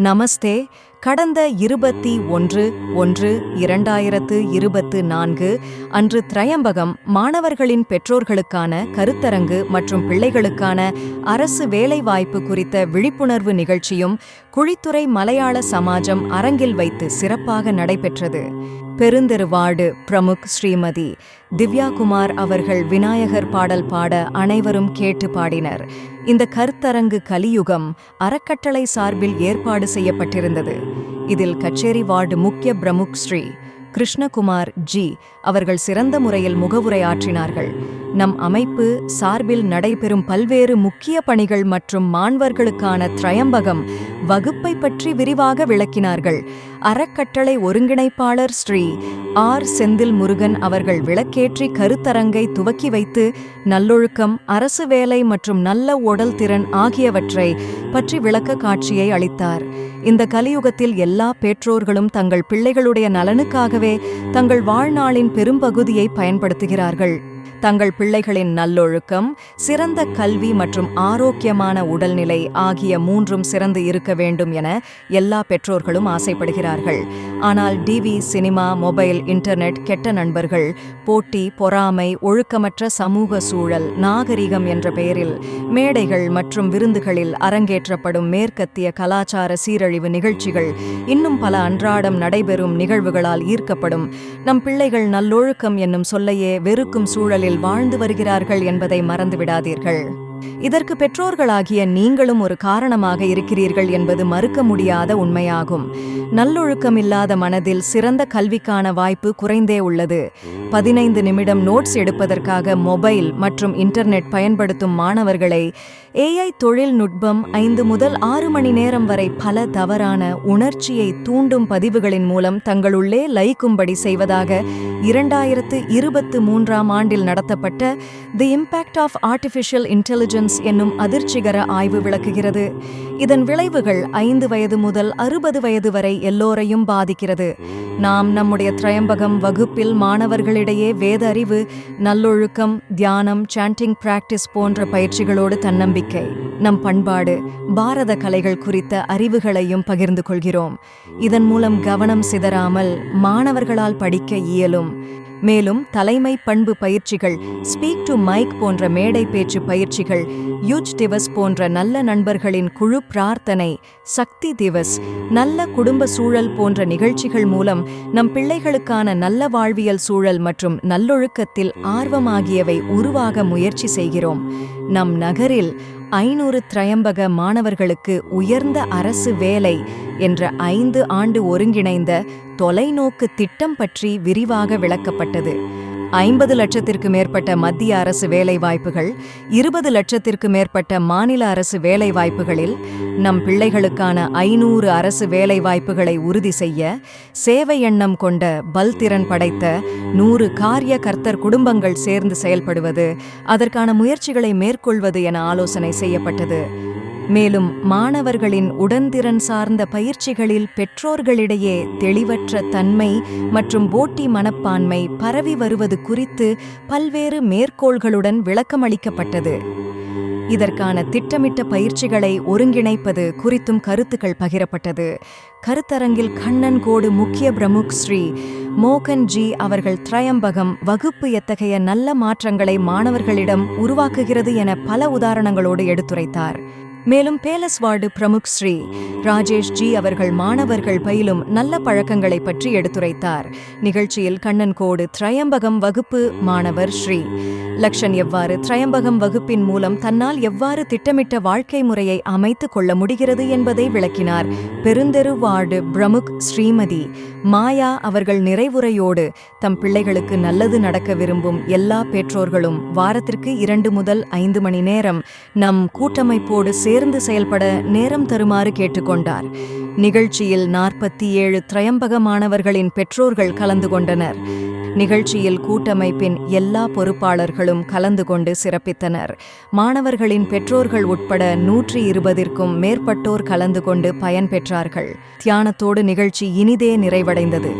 నమస్తే கடந்த இருபத்தி ஒன்று ஒன்று இரண்டாயிரத்து இருபத்து நான்கு அன்று திரையம்பகம் மாணவர்களின் பெற்றோர்களுக்கான கருத்தரங்கு மற்றும் பிள்ளைகளுக்கான அரசு வேலைவாய்ப்பு குறித்த விழிப்புணர்வு நிகழ்ச்சியும் குழித்துறை மலையாள சமாஜம் அரங்கில் வைத்து சிறப்பாக நடைபெற்றது. பெருந்தெருவாடு பிரமுக் ஸ்ரீமதி திவ்யாகுமார் அவர்கள் விநாயகர் பாடல் பாட அனைவரும் கேட்டு பாடினர். இந்த கருத்தரங்கு கலியுகம் அறக்கட்டளை சார்பில் ஏற்பாடு செய்யப்பட்டிருந்தது. இதில் கச்சேரி வார்டு முக்கிய பிரமுக் ஸ்ரீ கிருஷ்ணகுமார் ஜி அவர்கள் சிறந்த முறையில் முகவுரையாற்றினார்கள். நம் அமைப்பு சார்பில் நடைபெறும் பல்வேறு முக்கிய பணிகள் மற்றும் மாணவர்களுக்கான திரையம்பகம் வகுப்பை பற்றி விரிவாக விளக்கினார்கள். அறக்கட்டளை ஒருங்கிணைப்பாளர் ஸ்ரீ ஆர். செந்தில் முருகன் அவர்கள் விளக்கேற்றி கருத்தரங்கை துவக்கி வைத்து நல்லொழுக்கம் அரசு வேலை மற்றும் நல்ல உடல் திறன் ஆகியவற்றை பற்றி விளக்க காட்சியை அளித்தார். இந்த கலியுகத்தில் எல்லா பெற்றோர்களும் தங்கள் பிள்ளைகளுடைய நலனுக்காகவே தங்கள் வாழ்நாளின் பெரும்பகுதியை பயன்படுத்துகிறார்கள். தங்கள் பிள்ளைகளின் நல்லொழுக்கம் சிறந்த கல்வி மற்றும் ஆரோக்கியமான உடல்நிலை ஆகிய மூன்றும் சிறந்து இருக்க வேண்டும் என எல்லா பெற்றோர்களும் ஆசைப்படுகிறார்கள். ஆனால் டிவி சினிமா மொபைல் இன்டர்நெட் கெட்ட நண்பர்கள் போட்டி பொறாமை ஒழுக்கமற்ற சமூக சூழல் நாகரிகம் என்ற பெயரில் மேடைகள் மற்றும் விருந்துகளில் அரங்கேற்றப்படும் மேற்கத்திய கலாச்சார சீரழிவு நிகழ்ச்சிகள் இன்னும் பல அன்றாடம் நடைபெறும் நிகழ்வுகளால் ஈர்க்கப்படும். நம் பிள்ளைகள் நல்லொழுக்கம் என்னும் சொல்லையே வெறுக்கும் சூழலில் வாழ்ந்து வருகிறார்கள் என்பதை மறந்துவிடாதீர்கள். இதற்கு பெற்றோர்களாகிய நீங்களும் ஒரு காரணமாக இருக்கிறீர்கள் என்பது மறுக்க முடியாத உண்மையாகும். நல்லொழுக்கம் இல்லாத மனதில் சிறந்த கல்விக்கான வாய்ப்பு குறைந்தே உள்ளது. பதினைந்து நிமிடம் நோட்ஸ் எடுப்பதற்காக மொபைல் மற்றும் இன்டர்நெட் பயன்படுத்தும் மாணவர்களை ஏஐ தொழில்நுட்பம் ஐந்து முதல் ஆறு மணி நேரம் வரை பல தவறான உணர்ச்சியை தூண்டும் பதிவுகளின் மூலம் தங்களுள்ளே லயிக்கும்படி செய்வதாக இரண்டாயிரத்து இருபத்து மூன்றாம் ஆண்டில் நடத்தப்பட்ட the impact of artificial intelligence intelligence என்னும் அதிர்ச்சிகர ஆய்வு விளக்குகிறது. இதன் விளைவுகள் ஐந்து வயது முதல் அறுபது வயது வரை எல்லோரையும் பாதிக்கிறது. நாம் நம்முடைய திரையம்பகம் வகுப்பில் மாணவர்களிடையே வேத அறிவு நல்லொழுக்கம் தியானம் சாண்டிங் பிராக்டிஸ் போன்ற பயிற்சிகளோடு தன்னம்பிக்கை நம் பண்பாடு பாரத கலைகள் குறித்த அறிவுகளையும் பகிர்ந்து கொள்கிறோம். இதன் மூலம் கவனம் சிதறாமல் மாணவர்களால் படிக்க இயலும். மேலும் தலைமை பண்பு பயிற்சிகள் ஸ்பீக் டு மைக் போன்ற மேடை பேச்சு பயிற்சிகள் யூஜ் திவஸ் போன்ற நல்ல நண்பர்களின் குழு பிரார்த்தனை சக்தி திவஸ் நல்ல குடும்ப சூழல் போன்ற நிகழ்ச்சிகள் மூலம் நம் பிள்ளைகளுக்கான நல்ல வாழ்வியல் சூழல் மற்றும் நல்லொழுக்கத்தில் ஆர்வமாகியவை உருவாக முயற்சி செய்கிறோம். நம் நகரில் ஐநூறு திரையம்பக மாணவர்களுக்கு உயர்ந்த அரசு வேலை என்ற ஐந்து ஆண்டு ஒருங்கிணைந்த தொலைநோக்கு திட்டம் பற்றி விரிவாக விளக்கப்பட்டது. ஐம்பது லட்சத்திற்கு மேற்பட்ட மத்திய அரசு வேலைவாய்ப்புகள் இருபது லட்சத்திற்கு மேற்பட்ட மாநில அரசு வேலைவாய்ப்புகளில் நம் பிள்ளைகளுக்கான ஐநூறு அரசு வேலைவாய்ப்புகளை உறுதி செய்ய சேவை எண்ணம் கொண்ட பல்திறன் படைத்த நூறு காரிய கர்த்தர் குடும்பங்கள் சேர்ந்து செயல்படுவது அதற்கான முயற்சிகளை மேற்கொள்வது என ஆலோசனை செய்யப்பட்டது. மேலும் மாணவர்களின் உடன்திறன் சார்ந்த பயிற்சிகளில் பெற்றோர்களிடையே தெளிவற்ற தன்மை மற்றும் போட்டி மனப்பான்மை பரவி வருவது குறித்து பல்வேறு மேற்கோள்களுடன் விளக்கமளிக்கப்பட்டது. இதற்கான திட்டமிட்ட பயிற்சிகளை ஒருங்கிணைப்பது குறித்தும் கருத்துக்கள் பகிரப்பட்டது. கருத்தரங்கில் கண்ணன் கோடு முக்கிய பிரமுக் ஸ்ரீ மோகன் ஜி அவர்கள் திரையம்பகம் வகுப்பு எத்தகைய நல்ல மாற்றங்களை மாணவர்களிடம் உருவாக்குகிறது என பல உதாரணங்களோடு எடுத்துரைத்தார். மேலும் பேலஸ் வார்டு பிரமுக் ஸ்ரீ. ராஜேஷ் ஜி அவர்கள் மாணவர்கள் பயிலும் நல்ல பழக்கங்களை பற்றி எடுத்துரைத்தார். நிகழ்ச்சியில் கண்ணன் கோடு திரையம்பகம் வகுப்பு மாணவர் ஸ்ரீ. லக்ஷன் எவ்வாறு திரையம்பகம் வகுப்பின் மூலம் தன்னால் எவ்வாறு திட்டமிட்ட வாழ்க்கை முறையை அமைத்துக் கொள்ள முடிகிறது என்பதை விளக்கினார் பெருந்தெரு வார்டு பிரமுக் ஸ்ரீமதி. மாயா அவர்கள் நிறைவுரையோடு தம் பிள்ளைகளுக்கு நல்லது நடக்க விரும்பும் எல்லா பெற்றோர்களும் வாரத்திற்கு இரண்டு முதல் ஐந்து மணி நேரம் நம் கூட்டமைப்போடு சேர்ந்து செயல்பட நேரம் தருமாறு கேட்டுக்கொண்டார். நிகழ்ச்சியில் நாற்பத்தி ஏழு திரையம்பக மாணவர்களின் பெற்றோர்கள் கலந்து கொண்டனர். நிகழ்ச்சியில் கூட்டமைப்பின் எல்லா பொறுப்பாளர்களும் கலந்து கொண்டு சிறப்பித்தனர். மாணவர்களின் பெற்றோர்கள் உட்பட நூற்றி இருபதிற்கும் மேற்பட்டோர் கலந்து கொண்டு பயன்பெற்றார்கள் தியானத்தோடு நிகழ்ச்சி இனிதே நிறைவடைந்தது.